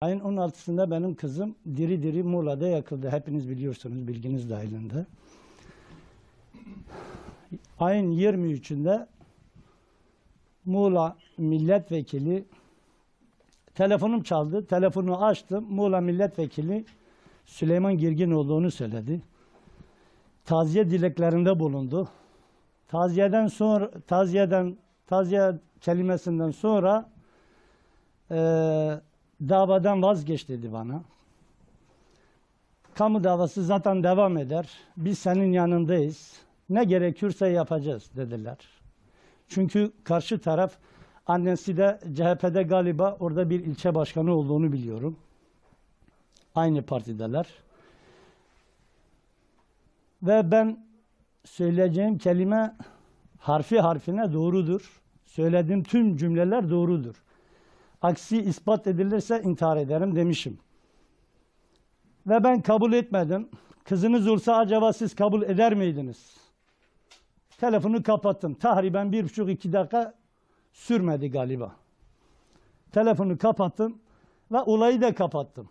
Ayın 16'sında benim kızım diri diri Muğla'da yakıldı. Hepiniz biliyorsunuz bilginiz dahilinde. Ayın 23'ünde Muğla milletvekili telefonum çaldı. Telefonu açtım. Muğla milletvekili Süleyman Girgin olduğunu söyledi. Taziye dileklerinde bulundu. Taziyeden sonra taziyeden taziye kelimesinden sonra eee davadan vazgeç dedi bana. Kamu davası zaten devam eder. Biz senin yanındayız. Ne gerekiyorsa yapacağız dediler. Çünkü karşı taraf annesi de CHP'de galiba orada bir ilçe başkanı olduğunu biliyorum. Aynı partideler. Ve ben söyleyeceğim kelime harfi harfine doğrudur. Söylediğim tüm cümleler doğrudur. Aksi ispat edilirse intihar ederim demişim. Ve ben kabul etmedim. Kızınız olsa acaba siz kabul eder miydiniz? Telefonu kapattım. Tahriben bir buçuk iki dakika sürmedi galiba. Telefonu kapattım ve olayı da kapattım.